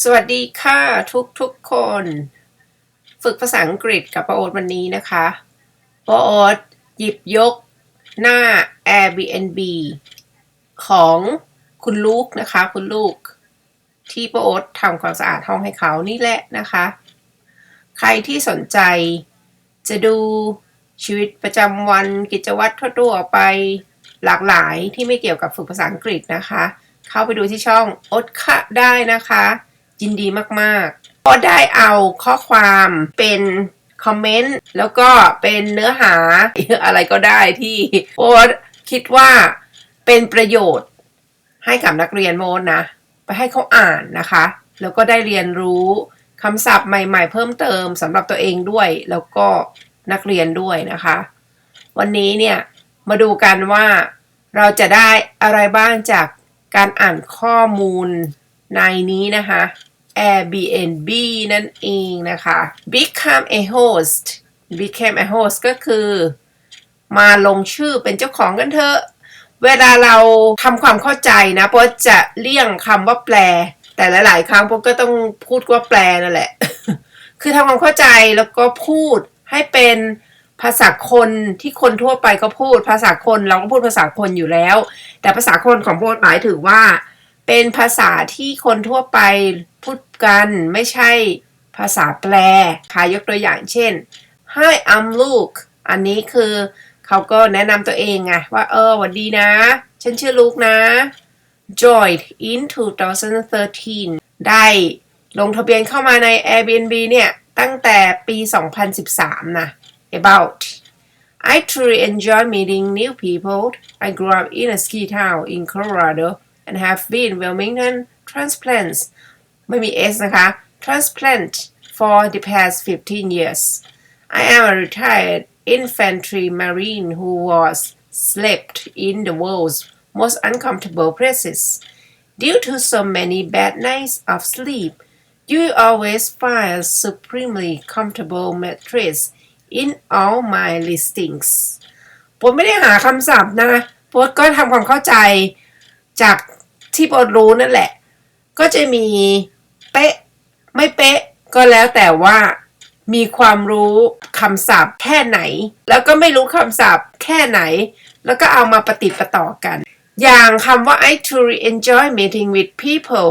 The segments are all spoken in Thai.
สวัสดีค่ะทุกทุกๆคน ฝึกภาษาอังกฤษกับป้าโอ๊ตวันนี้นะคะป้าโอ๊ตหยิบยกหน้า Airbnb ของคุณลูกนะคะ คุณลูก ที่ป้าโอ๊ตทำความสะอาดห้องให้เขานี่แหละนะคะ ใครที่สนใจจะดูชีวิตประจำวันกิจวัตรทั่วๆไปหลากหลายที่ไม่เกี่ยวกับฝึกภาษาอังกฤษนะคะ เข้าไปดูที่ช่องอดคะได้นะคะ ยินดีมากๆ ก็ได้เอาข้อความเป็นคอมเมนต์แล้วก็เป็นเนื้อหาอะไรก็ได้ที่โอ๊ตคิดว่าเป็นประโยชน์ให้กับนักเรียนโมดนะ ไปให้เขาอ่านนะคะ แล้วก็ได้เรียนรู้คำศัพท์ใหม่ๆ เพิ่มเติมสำหรับตัวเองด้วย แล้วก็นักเรียนด้วยนะคะ วันนี้เนี่ยมาดูกันว่าเราจะได้อะไรบ้างจากการอ่านข้อมูลในนี้นะคะ Airbnb นั่นเองนะคะ become a host become a host ก็คือ มาลงชื่อเป็นเจ้าของกันเถอะ เวลาเราทำความเข้าใจนะโป๊จะเลี่ยงคำว่าแปล แต่หลาย ๆ ครั้งโป๊ก็ต้องพูดว่าแปลนั่นแหละ คือทำความเข้าใจแล้วก็พูดให้เป็นภาษาคนที่คนทั่วไปก็พูดภาษาคนเราก็พูดภาษาคนอยู่แล้ว แต่ภาษาคนของโป๊หมายถึงว่า เป็นภาษาที่คนทั่วไปพูดกันไม่ใช่ภาษาแปลค่ะยกตัวอย่างเช่น Hi I'm Luke อันนี้คือเขาก็แนะนำตัวเองไงว่าเออหวัดดีนะ ฉันชื่อลูกนะ joined in 2013 ได้ลงทะเบียนเข้ามาใน Airbnb เนี่ย ตั้งแต่ปี 2013 นะ about I truly enjoy meeting new people. I grew up in a ski town in Colorado and have been Wilmington transplants ไม่มี S นะคะ transplant for the past 15 years. I am a retired infantry marine who was slept in the world's most uncomfortable places. Due to so many bad nights of sleep, you will always find a supremely comfortable mattress in all my listings. ผมไม่ได้หาคำศัพท์นะโพสก็ทำความเข้าใจ จากที่โพสรู้นั่นแหละ ก็จะมีเป๊ะไม่เป๊ะก็แล้วแต่ว่ามีความรู้คำศัพท์แค่ไหน แล้วก็ไม่รู้คำศัพท์แค่ไหน แล้วก็เอามาปฏิประต่อกัน อย่างคำว่า I truly enjoy meeting with people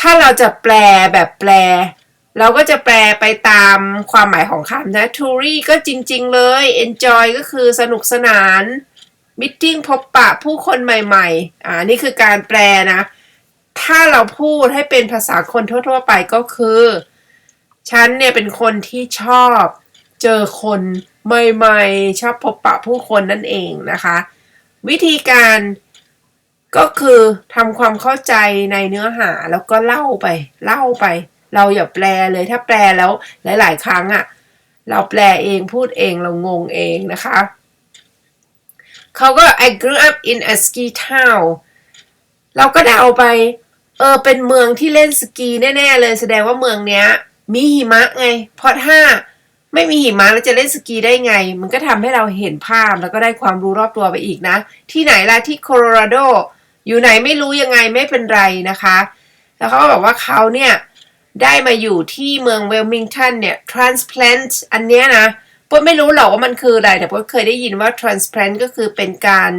ถ้าเราจะแปลแบบแปล เราก็จะแปลไปตามความหมายของคำนะ truly ก็จริง ๆ เลย enjoy ก็คือสนุกสนาน meeting พบปะผู้คนใหม่ๆ อ่า นี่คือการแปลนะ ถ้าเราพูดให้เป็นภาษาคนทั่ว ๆ ไปก็คือ ฉันเนี่ยเป็นคนที่ชอบเจอคนใหม่ๆ ชอบพบปะผู้คนนั่นเองนะคะ วิธีการก็คือทำความเข้าใจในเนื้อหาแล้วก็เล่าไป เล่าไป เราอย่าแปลเลยถ้าแปลแล้วหลาย ๆ ครั้งอะ่ะ เราแปลเองพูดเองเรางงเองนะคะ เขาก็ I grew up in a ski town เราก็เดาไป เออ เป็นเมืองที่เล่นสกีแน่ๆเลย แสดงว่าเมืองเนี้ย มีหิมะไง เพราะถ้าไม่มีหิมะแล้วจะเล่นสกีได้ไง มันก็ทำให้เราเห็นภาพแล้วก็ได้ความรู้รอบตัวไปอีกนะ ที่ไหนล่ะที่โคโลราโด อยู่ไหนไม่รู้ยังไงไม่เป็นไรนะคะ แล้วเขาก็บอกว่าเขาเนี่ย ได้มาอยู่ที่เมืองเวลมิงตันเนี่ย transplant อันเนี้ยนะ ปนไม่รู้หรอกว่ามันคืออะไร แต่ปนเคยได้ยินว่า transplant ก็คือเป็นการ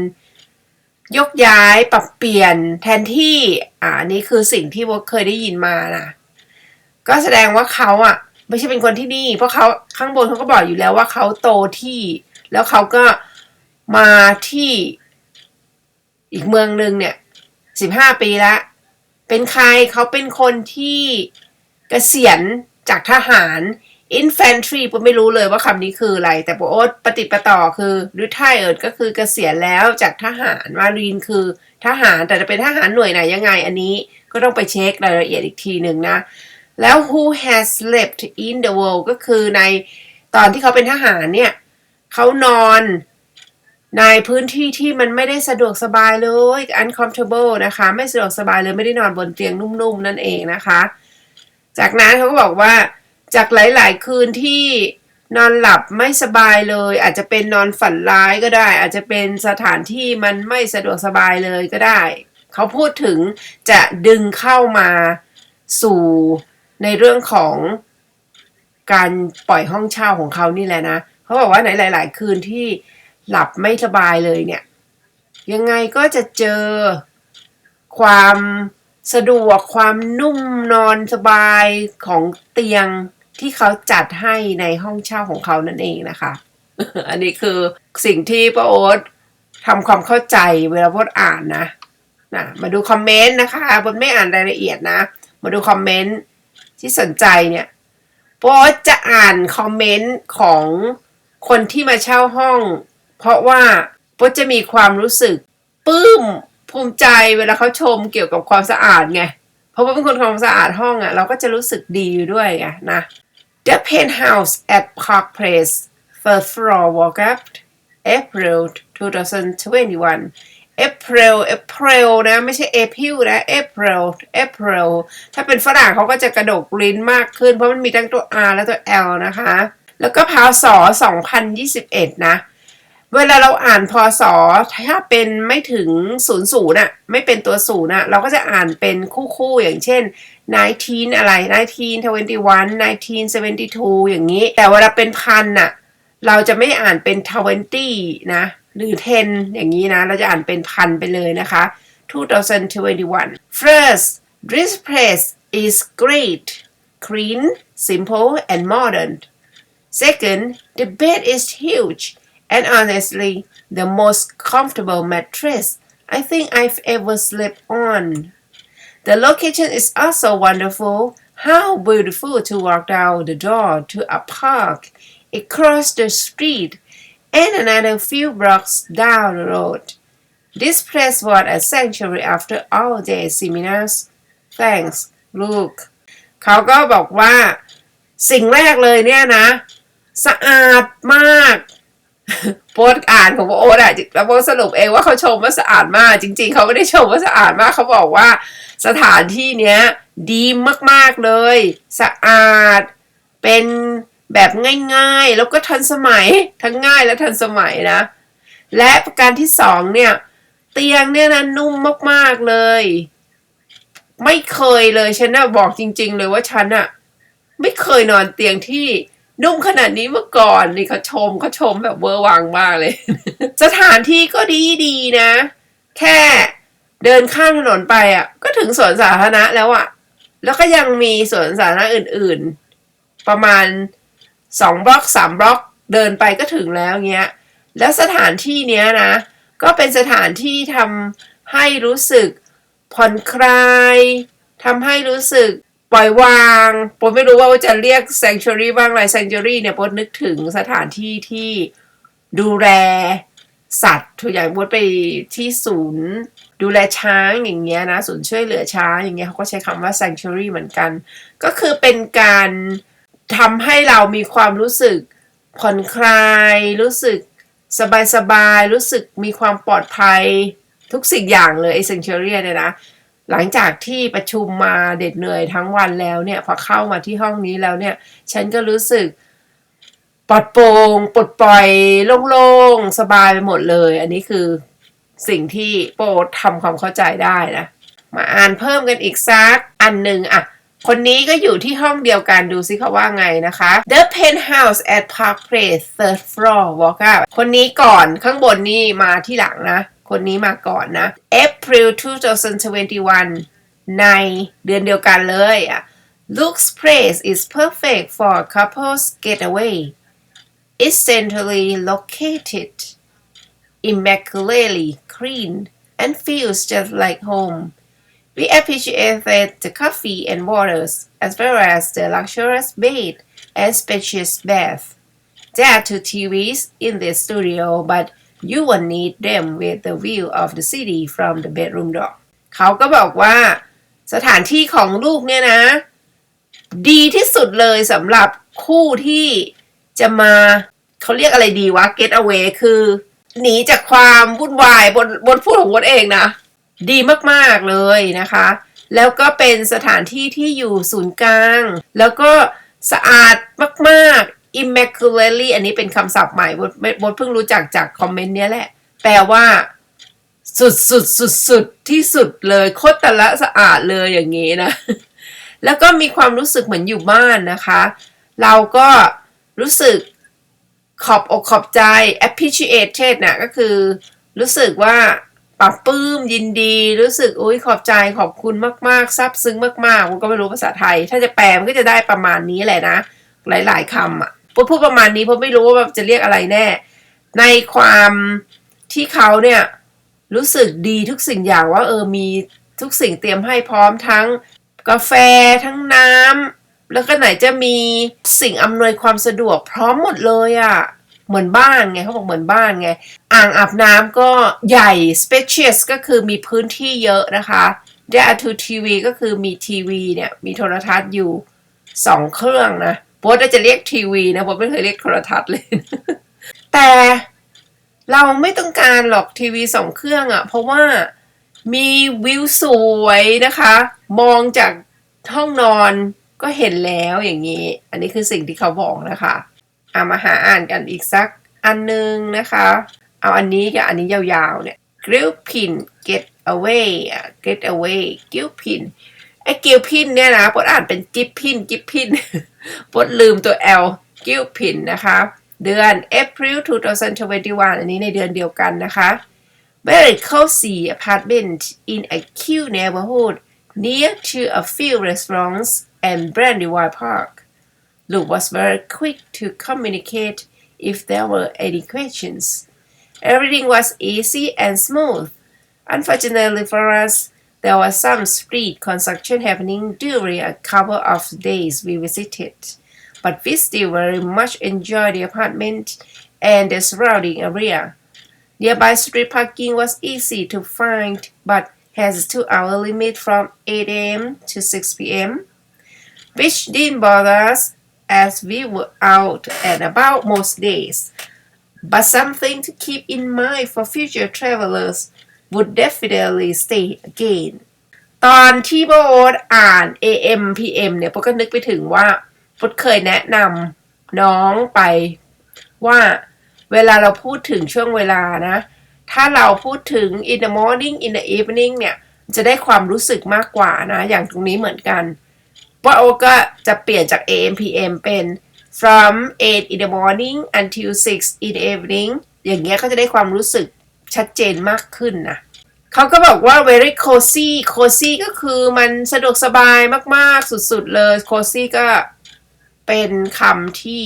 ยกย้ายปรับเปลี่ยนแทนที่ อ่าอันนี้คือสิ่งที่วเคยได้ยินมานะก็แสดงว่าเขาอะ ไม่ใช่เป็นคนที่นี่ เพราะเขาข้างบนเขาก็บอกอยู่แล้วว่าเขาโตที่ แล้วเขาก็มาที่อีกเมืองหนึ่งเนี่ยสิบห้าปีละเป็นใครเขาเป็นคนที่เกษียณจากทหาร infantry ผมไม่รู้เลยว่าคำนี้คืออะไร แต่ปโอ๊ตปฏิประต่อคือ retired ก็คือเกษียณแล้วจากทหารมารีนคือทหารแต่จะเป็นทหารหน่วยไหนยังไงอันนี้ก็ต้องไปเช็ครายละเอียดอีกทีหนึ่งนะ แล้ว who has slept in the world ก็คือในตอนที่เขาเป็นทหารเนี่ยเขานอนในพื้นที่ที่มันไม่ได้สะดวกสบายเลย uncomfortable นะคะ ไม่สะดวกสบายเลยไม่ได้นอนบนเตียงนุ่มๆ นั่นเองนะคะ จากนั้นเขาก็บอกว่า จากหลายๆ คืนที่นอนหลับไม่สบายเลย อาจจะเป็นนอนฝันร้ายก็ได้ อาจจะเป็นสถานที่มันไม่สะดวกสบายเลยก็ได้ เขาพูดถึงจะดึงเข้ามาสู่ในเรื่องของการปล่อยห้องเช่าของเขานี่แหละนะเขาบอกว่าในหลาย ๆ คืนที่หลับไม่สบายเลยเนี่ย ยังไงก็จะเจอความสะดวกความนุ่มนอนสบายของเตียง ที่เขาจัดให้ในห้องเช่าของเขานั่นเองนะคะ อันนี้คือสิ่งที่ป้าโอ๊ตทำความเข้าใจเวลาพดอ่านนะนะมาดูคอมเมนต์นะคะบนไม่อ่านรายละเอียดนะ มาดูคอมเมนต์ที่สนใจเนี่ยป้าโอ๊ตจะอ่านคอมเมนต์ของคนที่มาเช่าห้อง เพราะว่าป้าจะมีความรู้สึกปลื้มภูมิใจเวลาเขาชมเกี่ยวกับความสะอาดไง เพราะว่าเป็นคนความสะอาดห้องอะ่ะเราก็จะรู้สึกดีด้วยไงนะ The penthouse at Park Place first floor walk-up April 2021 April April นะ ไม่ใช่ April นะ April April ถ้าเป็นฝรั่งเขาก็จะกระดกลิ้นมากขึ้น เพราะมันมีทั้งตัว R และตัว L นะคะ แล้วก็พาวสอ2021 นะ เวลาเราอ่านพศถ้าเป็นไม่ถึงศูนย์ศูนย์อะไม่เป็นตัวศูนย์อะเราก็จะอ่านเป็นคู่ๆ อย่างเช่น 19 อะไร 1921 1972 อย่างนี้ แต่เวลาเป็นพันอะเราจะไม่อ่านเป็น 20 นะ หรือ 10 อย่างนี้นะ เราจะอ่านเป็นพันไปเลยนะคะ 2021 First this place is great clean simple and modern Second the bed is huge and honestly the most comfortable mattress I think I've ever slept on. The location is also wonderful. How beautiful to walk down the door to a park across the street and another few blocks down the road. This place was a sanctuary after all day seminars. Thanks, Luke. เขาก็บอกว่าสิ่งแรกเลยเนี่ยนะ สะอาดมาก โพสต์อ่านของโอ๊ตอะแล้วโพสต์สรุปเองว่าเขาชมว่าสะอาดมาก จริง ๆ เขาไม่ได้ชมว่าสะอาดมากเขาบอกว่าสถานที่เนี้ย ดีมากๆเลย สะอาดเป็นแบบง่ายๆ แล้วก็ทันสมัยทั้งง่ายและทันสมัยนะ และประการที่สองเนี่ย เตียงเนี่ยนะนุ่มมากๆเลย ไม่เคยเลยฉันน่ะบอกจริง ๆ เลยว่าฉันอะไม่เคยนอนเตียงที่ นุ่มขนาดนี้เมื่อก่อนนี่เขาชมเขาชมแบบเวอร์วังมากเลย สถานที่ก็ดีดีนะ แค่เดินข้ามถนนไปอะ ก็ถึงสวนสาธารณะแล้วอะ แล้วก็ยังมีสวนสาธารณะอื่น ๆ ประมาณสองบล็อกสามบล็อกเดินไปก็ถึงแล้วเงี้ย แล้วสถานที่เนี้ยนะ ก็เป็นสถานที่ทำให้รู้สึกผ่อนคลายทำให้รู้สึก ปล่อยวางผมไม่รู้ว่าจะเรียก sanctuary บ้างอะไร sanctuary เนี่ยผมนึกถึงสถานที่ที่ดูแลสัตว์ทุกอย่างบดไปที่ศูนย์ดูแลช้างอย่างเงี้ยนะศูนย์ช่วยเหลือช้างอย่างเงี้ยเขาก็ใช้คำว่า sanctuary เหมือนกัน ก็คือเป็นการทำให้เรามีความรู้สึกผ่อนคลาย รู้สึกสบายๆรู้สึกมีความปลอดภัยทุกสิ่งอย่างเลยไอ้ sanctuary เนี่ยนะ หลังจากที่ประชุมมาเด็ดเหนื่อยทั้งวันแล้วเนี่ยพอเข้ามาที่ห้องนี้แล้วเนี่ย ฉันก็รู้สึกปลอดโปร่งปลดปล่อยโล่งๆ สบายไปหมดเลย อันนี้คือสิ่งที่โปรดทำความเข้าใจได้นะ มาอ่านเพิ่มกันอีกสักอันหนึ่งอะคนนี้ก็อยู่ที่ห้องเดียวกันดูซิเขาว่าไงนะคะ The penthouse at Park Place third floor walk up คนนี้ก่อนข้างบนนี่มาที่หลังนะ คนนี้มาก่อนนะ April 2021 ในเดือนเดียวกันเลยอ่ะ Luke's place is perfect for a couple's getaway. It's centrally located, immaculately clean, and feels just like home. We appreciated the coffee and waters, as well as the luxurious bed and spacious bath. There are two TVs in the studio, but you won't need them with the view of the city from the bedroom door. เขาก็บอกว่าสถานที่ของลูกเนี่ยนะ ดีที่สุดเลยสำหรับคู่ที่จะมาเขาเรียกอะไรดีวะ get away คือหนีจากความวุ่นวายบนบนพูดของวดเองนะ ดีมากๆเลยนะคะ แล้วก็เป็นสถานที่ที่อยู่ศูนย์กลาง แล้วก็สะอาดมาก immaculately อันนี้เป็นคำศัพท์ใหม่บดบดเพิ่งรู้จักจากคอมเมนต์เนี้ยแหละ แปลว่า สุดสุดสุดสุดที่สุดเลยโคตรละสะอาดเลยอย่างนี้นะ แล้วก็มีความรู้สึกเหมือนอยู่บ้านนะคะ เราก็รู้สึกขอบอกขอบใจ appreciated นะก็คือรู้สึกว่าปรับปลื้มยินดี รู้สึกอุ้ยขอบใจขอบคุณมากๆซาบซึ้งมากๆผมก็ไม่รู้ภาษาไทย ถ้าจะแปลมันก็จะได้ประมาณนี้แหละนะ หลาย ๆคำอะ พดพูดประมาณนี้เพราะไม่รู้ว่าจะเรียกอะไรแน่ ในความที่เขาเนี่ยรู้สึกดีทุกสิ่งอย่างว่าเออมีทุกสิ่งเตรียมให้พร้อมทั้งกาแฟทั้งน้ำแล้วก็ไหนจะมีสิ่งอำนวยความสะดวกพร้อมหมดเลยอะ่ะเหมือนบ้านไงเขาบอกเหมือนบ้านไง อ่างอาบน้ำก็ใหญ่ spacious ก็คือมีพื้นที่เยอะนะคะ There to TV ก็คือมีทีวีเนี่ย มีโทรทัศน์อยู่สองเครื่องนะ โบทจะเรียกทีวีนะโบทไม่เคยเรียกโทรทัศน์เลย แต่เราไม่ต้องการหรอกทีวีสองเครื่องอะ่ะ เพราะว่ามีวิวสวยนะคะ มองจากห้องนอนก็เห็นแล้วอย่างนี้ อันนี้คือสิ่งที่เขาบอกนะคะเอามาหาอ่านกันอีกสักอันหนึงนะคะ เอาอันนี้กับอันนี้ยาวๆเนี่ย grill pin get away get away กิ้วพิน ไอ้กิ้วพินเนี่ยนะปดอ่านเป็นจิ๊บพินจิ๊บพิน ปดลืมตัว L กิ้วพินนะคะ เดือน April 2021 อันนี้ในเดือนเดียวกันนะคะ very cozy apartment in a cute neighborhood near to a few restaurants and Brandywine Park. Luke was very quick to communicate if there were any questions. Everything was easy and smooth. Unfortunately for us, there was some street construction happening during a couple of days we visited. But we still very much enjoyed the apartment and the surrounding area. Nearby street parking was easy to find, but has a two-hour limit from 8 a.m. to 6 p.m., which didn't bother us as we were out and about most days. But something to keep in mind for future travelers would definitely stay again. ตอนที่โบทอ่าน AM PM เนี่ยโบก็นึกไปถึงว่าโบเคยแนะนำน้องไปว่าเวลาเราพูดถึงช่วงเวลานะ ถ้าเราพูดถึง in the morning in the evening เนี่ย จะได้ความรู้สึกมากกว่านะ อย่างตรงนี้เหมือนกันว่าโอก็จะเปลี่ยนจาก AM PM เป็น from 8 in the morning until 6 in the evening อย่างเงี้ยก็จะได้ความรู้สึก ชัดเจนมากขึ้นนะเขาก็บอกว่า very cozy cozy ก็คือมันสะดวกสบายมากๆ สุดๆเลย cozy ก็เป็นคำที่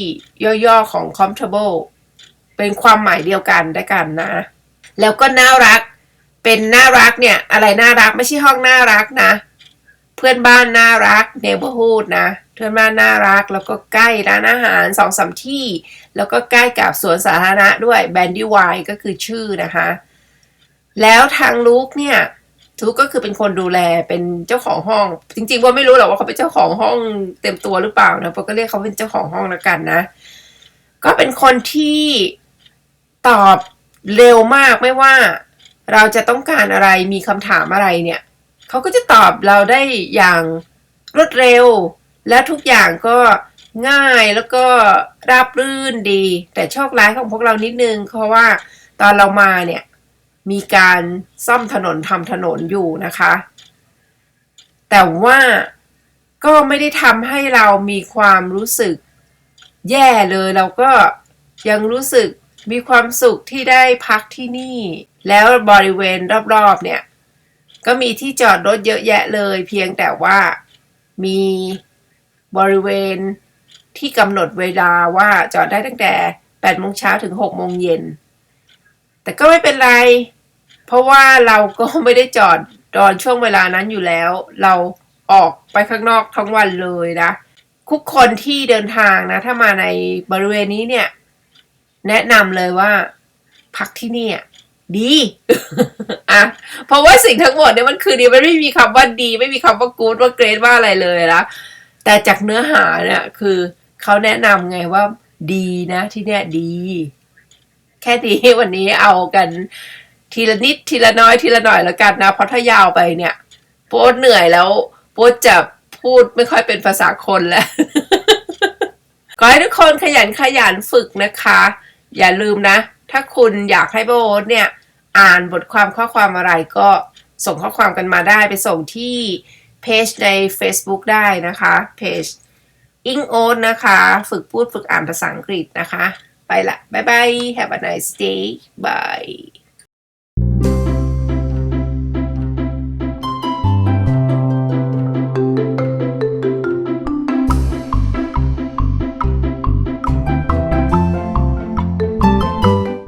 ย่อๆของ comfortable เป็นความหมายเดียวกันได้กันนะ แล้วก็น่ารัก เป็นน่ารักเนี่ย อะไรน่ารักไม่ใช่ห้องน่ารักนะ พื่อนบ้านน่ารัก neighborhood นะ เพื่อนบ้านน่ารัก แล้วก็ใกล้ร้านอาหารสองสามที่ แล้วก็ใกล้กับสวนสาธารณะด้วย Bandy w i ก็คือชื่อนะคะ แล้วทางลูกเนี่ยลูกก็คือเป็นคนดูแลเป็นเจ้าของห้อง จริงๆว่าไม่รู้หรอกว่าเขาเป็นเจ้าของห้องเต็มตัวหรือเปล่านะเพราะก็เรียกเขาเป็นเจ้าของห้องแล้วกันนะ ก็เป็นคนที่ตอบเร็วมากไม่ว่า เราจะต้องการอะไรมีคำถามอะไรเนี่ย เขาก็จะตอบเราได้อย่างรวดเร็ว และทุกอย่างก็ง่ายแล้วก็ราบรื่นดี แต่โชคร้ายของพวกเรานิดนึง เพราะว่าตอนเรามาเนี่ยมีการซ่อมถนนทำถนนอยู่นะคะ แต่ว่าก็ไม่ได้ทำให้เรามีความรู้สึกแย่เลยเราก็ยังรู้สึกมีความสุขที่ได้พักที่นี่ แล้วบริเวณรอบๆเนี่ย ก็มีที่จอดรถเยอะแยะเลย เพียงแต่ว่ามีบริเวณที่กำหนดเวลาว่าจอดได้ตั้งแต่8โมงเช้าถึง6โมงเย็น แต่ก็ไม่เป็นไร เพราะว่าเราก็ไม่ได้จอดตอนช่วงเวลานั้นอยู่แล้ว เราออกไปข้างนอกทั้งวันเลยนะ ทุกคนที่เดินทางนะ ถ้ามาในบริเวณนี้เนี่ย แนะนำเลยว่า พักที่นี่ดี อะเพราะว่าสิ่งทั้งหมดเนี่ยมันคือดีมันไม่มีคำว่าดี ไม่มีคำว่ากู๊ดว่าเกรดว่าอะไรเลยนะแต่จากเนื้อหาเนี่ยคือเขาแนะนำไงว่าดีนะที่เนี่ยดี แค่นี้วันนี้เอากัน ทีละนิดทีละน้อยทีละหน่อยแล้วกันนะเพราะถ้ายาวไปเนี่ยโป๊ดเหนื่อยแล้วโป๊ดจะพูดไม่ค่อยเป็นภาษาคนแล้วขอให้ทุกคนขยันขยันฝึกนะคะ อย่าลืมนะ ถ้าคุณอยากให้โบ๊ทเนี่ย อ่านบทความข้อความอะไรก็ส่งข้อความกันมาได้ไปส่งที่เพจใน Facebook ได้นะคะเพจอิงโอนนะคะ ฝึกพูดฝึกอ่านภาษาอังกฤษนะคะ ไปละ บ๊ายบาย have a nice day bye